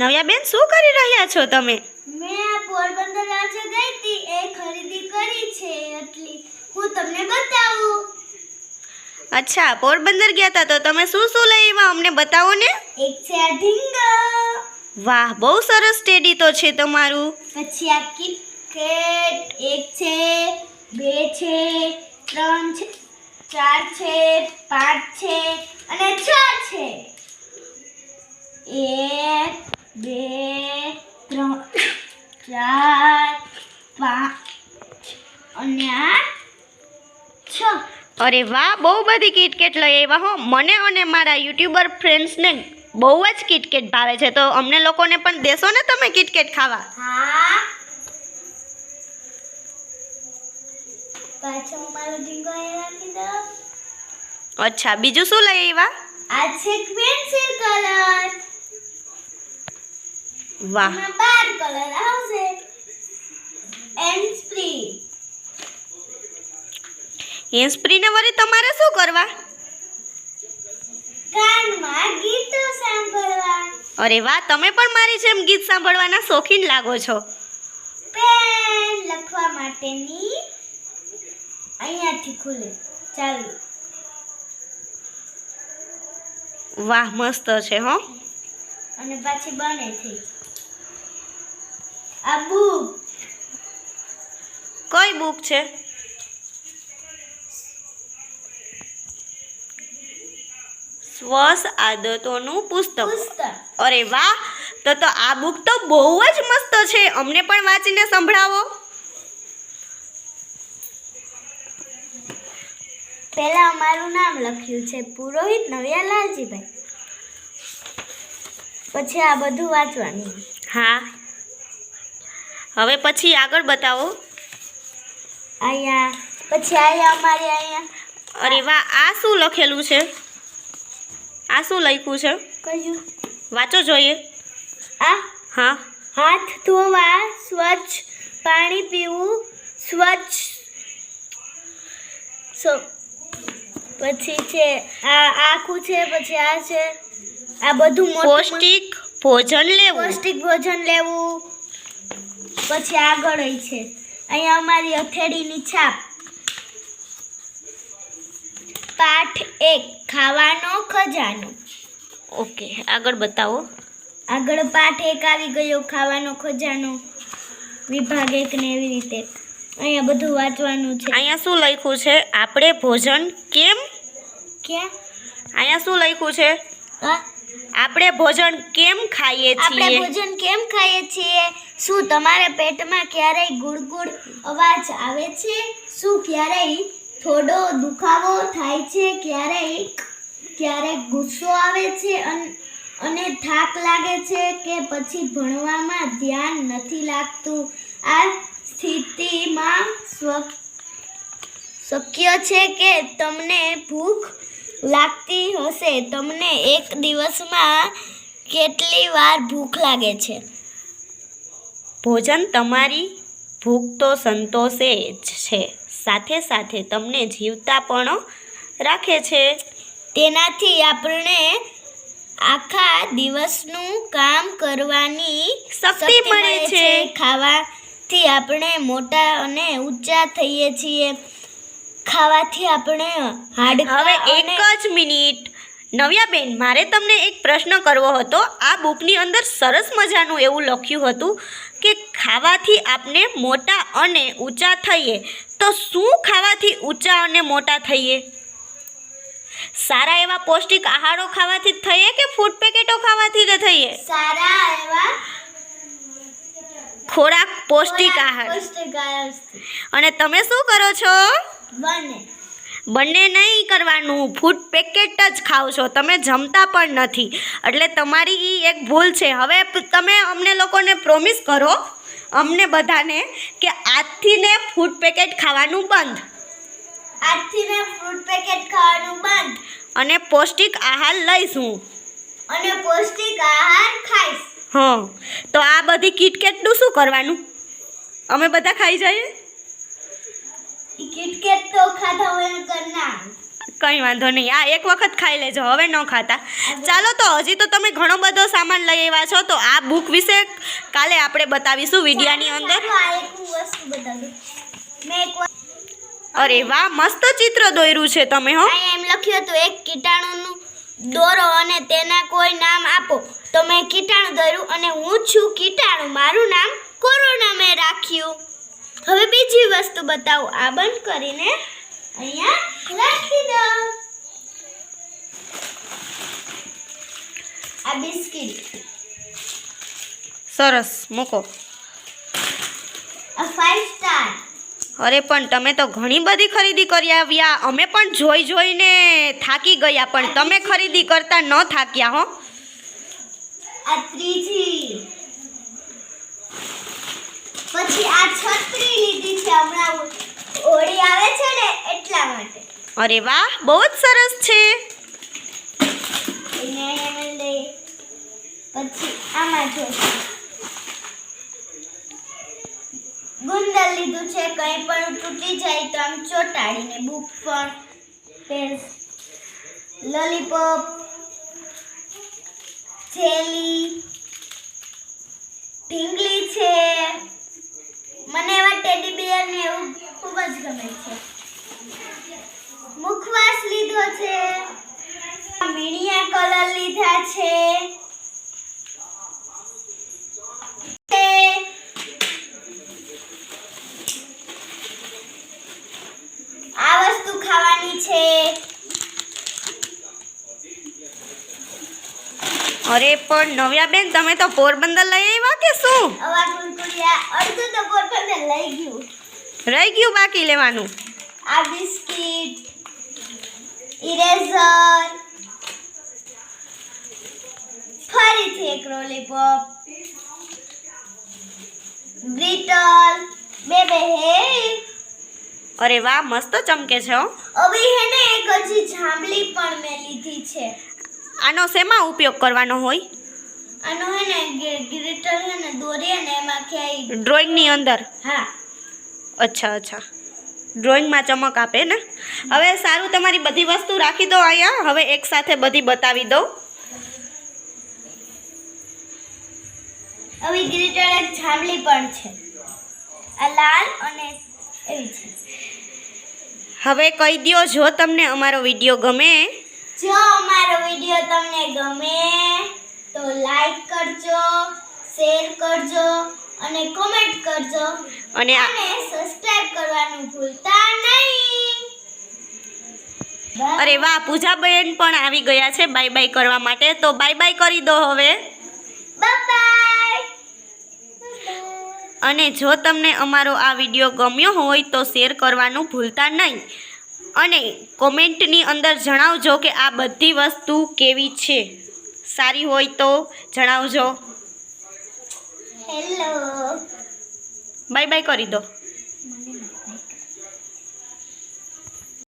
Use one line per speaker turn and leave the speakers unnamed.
નવ્યાબેન શું કરી રહ્યા છો તમે?
મેં આ પોરબંદર આજે ગઈ હતી એ ખરીદી કરી છે એટલી હું તમને બતાવું.
અચ્છા પોરબંદર ગયા હતા તો તમે શું શું લઈ આવ્યા? અમને બતાવો ને.
એક છે આ ઢીંગા.
વાહ બહુ સરસ ટેડી તો છે તમારું.
પછી આ કિટકેટ એક છે બે છે ત્રણ છે ચાર છે પાંચ છે અને છ છે. એક બે ત્રણ ચાર પાંચ અને આ છ.
અરે વાહ બહુ બધી કિટકેટ લઈ આવ્યા હો. મને અને મારા યુટ્યુબર ફ્રેન્ડ્સને બહુ જ કિટકેટ ભાવે છે. તો અમને લોકોને પણ દેશો ને તમે કિટકેટ ખાવા.
હા. પાછો મારો ઢીંગો રાખી દઉં
અચ્છા બીજું શું લઈ આવ્યા?
આ છે પેન્સિલ કલર
વાહ.
બાર કલર આવશે એન્ડ સ્પ્રી
હેન્ડસ્પ્રીને વળી તમારે શું કરવા?
કાનમાં ગીતો સાંભળવા.
અરે વાહ તમે પણ મારી જેમ ગીત સાંભળવાના શોખીન લાગો છો.
પેન લખવા માટેની અહીંયાથી ખુલે. ચાલુ.
વાહ મસ્ત છે હો.
અને પાછી બને થઈ. આ બુક.
કઈ બુક છે? સ્વસ આદતોનું પુસ્તક. અરે વાહ! તો તો આ બુક તો બહુ જ મસ્ત છે. અમને પણ વાંચીને સંભળાવો.
પહેલા અમારું નામ લખ્યું છે પુરોહિત નવ્યા લાલજીભાઈ પછી આ બધું વાંચવાનું.
હા. હવે પછી આગળ બતાવો.
અહીંયા પછી અહીંયા અમારે અહીંયા.
અરે વાહ આ શું લખેલું છે? આ શું લખ્યું છે?
કયું?
વાંચો જોઈએ.
આ?
હા.
હાથ ધોવા સ્વચ્છ પાણી પીવું સ્વચ્છ. સો પછી છે આ આખું છે પછી આ છે. આ બધું
પૌષ્ટિક ભોજન લેવું.
પૌષ્ટિક ભોજન લેવું. પછી આગળ હોય છે. અહીંયા અમારી અથેળીની છાપ. પાઠ એક ખાવાનો ખજાનો.
ઓકે આગળ બતાવો.
આગળ પાઠ એક આવી ગયો ખાવાનો ખજાનો. વિભાગ એક ને એવી રીતે. અહીંયા બધું વાંચવાનું છે.
અહીંયા શું લખ્યું છે? આપણે ભોજન કેમ?
ક્યાં?
અહીંયા શું લખ્યું છે?
હા?
આપણે ભોજન કેમ ખાઈએ
આપણે ભોજન કેમ ખાઈએ છીએ? શું તમારા પેટમાં ક્યારેય ગુડગુડ અવાજ આવે છે? શું ક્યારેય થોડો દુખાવો થાય છે? ક્યારેય ક્યારેક ગુસ્સો આવે છે? અન- અને થાક લાગે છે કે પછી ભણવામાં ધ્યાન નથી લાગતું? આ સ્થિતિમાં શક્ય છે કે તમને ભૂખ લાગતી હશે તમને એક દિવસમાં કેટલી વાર ભૂખ લાગે છે?
ભોજન તમારી ભૂખ તો સંતોષે જ છે. સાથે સાથે તમને જીવતા પણ રાખે છે.
તેનાથી આપણે આખા દિવસનું કામ કરવાની
શક્તિ મળે છે.
ખાવાથી આપણે મોટા અને ઊંચા થઈએ છીએ. ખાવાથી આપણે હાડ
હવે એક જ મિનિટ. નવ્યાબેન મારે તમને એક પ્રશ્ન કરવો હતો. આ બુકની અંદર સરસ મજાનું એવું લખ્યું હતું કે ખાવાથી આપણે મોટા અને ઊંચા થઈએ. તો શું ખાવાથી ઊંચા અને મોટા થઈએ? સારા એવા પૌષ્ટિક આહારો ખાવાથી જ થઈએ કે ફૂડ પેકેટો ખાવાથી જ થઈએ?
સારા એવા
ખોરાક પૌષ્ટિક આહાર. અને તમે શું કરો છો?
બને.
બંને નહીં કરવાનું. ફૂડ પેકેટ જ ખાઓ છો. તમે જમતા પણ નથી. એટલે તમારી એક ભૂલ છે. હવે તમે અમને લોકોને પ્રોમિસ કરો અમને બધાને કે આજથી ને ફૂડ પેકેટ ખાવાનું બંધ.
આજથી ને ફૂડ પેકેટ ખાવાનું બંધ.
અને પૌષ્ટિક આહાર લઈશું.
અને પૌષ્ટિક આહાર ખાઈશ.
હં. તો આ બધી કિટકેટનું શું કરવાનું? અમે બધા ખાઈ જઈએ?
કિટકેટ તો ખાધા વગર કરના
કંઈ વાંધો નહીં. આ એક વખત ખાઈ લેજો હવે ન ખાતા. ચાલો તો હજી તો તમે ઘણો બધો સામાન લઈ આવ્યા છો તો આ બુક વિશે કાલે આપણે બતાવીશું વિડિયાની અંદર. અરે વાહ મસ્ત ચિત્ર દોર્યું છે તમે હો.
એમ લખ્યું હતું એક કીટાણુનું દોરો અને તેના કોઈ નામ આપો. તો મેં કીટાણુ દોર્યું અને હું છું કીટાણુ. મારું નામ કોરોના મેં રાખ્યું. હવે બીજી વસ્તુ બતાવું. આ બંધ કરીને અહીંયા રાખી દો. આ બિસ્કિટ.
સરસ મૂકો.
આ ફાઇવ સ્ટાર
અરે પણ તમે તો ઘણી બધી ખરીદી કરી આવ્યા. અમે પણ જોઈ જોઈને થાકી ગયા પણ તમે ખરીદી કરતા ન થાક્યા હો.
આ ત્રીજી પછી આ છત્રી લીધી છે હમણાં હોળી આવે છે ને એટલા માટે.
અરે વાહ બહુ જ સરસ છે.
પછી આમાં જો. ગુંદર લીધું છે કંઈ પણ તૂટી જાય તો આમ ચોંટાડીને બુક પણ લોલીપોપ જેલી ઢીંગલી છે મને એવા ટેડી બિયર ને એવું ગમે છે. મુખવાસ લીધો છે. મીણિયા કલર લીધા છે. આ વસ્તુ ખાવાની છે.
અરે પણ નવ્યા બેન તમે તો પોરબંદર લઈ આવ્યા કે શું?
અડધું તો પોરબંદર લઈ ગયું.
રહી ગયું બાકી લેવાનું.
આ બિસ્કિટ ઇરેઝર ફરીથી એક લોલીપોપ ગ્લિટર બે બે હે.
અરે વાહ મસ્ત ચમકે છે હો.
અભી હે ને એક હજી જાંબલી પણ મેં લીધી છે.
આનો શેમાં ઉપયોગ કરવાનો હોય?
આનો હે ને ગ્લિટર હે ને દોરી અને એમાં ક્યાંય
ડ્રોઈંગની અંદર.
હા.
અચ્છા અચ્છા. ડ્રોઈંગમાં ચમક આપે ને? હવે સારું તમારી બધી વસ્તુ રાખી દો અહીંયા. હવે એક સાથે બધી બતાવી દઉં.
હવે ગ્લિટર એક જાંબલી પણ છે. આ લાલ અને એવી છે.
હવે કહી દ્યો જો તમને અમારો વીડિયો ગમે.
જો અમારો વીડિયો તમને ગમે તો લાઈક કરજો શેર કરજો અને કોમેન્ટ કરજો. અને સબસ્ક્રાઇબ કરવાનું ભૂલતા નહીં.
અરે વાહ પૂજાબેન પણ આવી ગયા છે બાય બાય કરવા માટે. તો બાય બાય કરી દો હવે.
બાય
અને જો તમને અમારો આ વીડિયો ગમ્યો હોય તો શેર કરવાનું ભૂલતા નહીં. અને કોમેન્ટની અંદર જણાવજો કે આ બધી વસ્તુ કેવી છે. સારી હોય તો જણાવજો.
હેલો
બાય બાય કરી દો.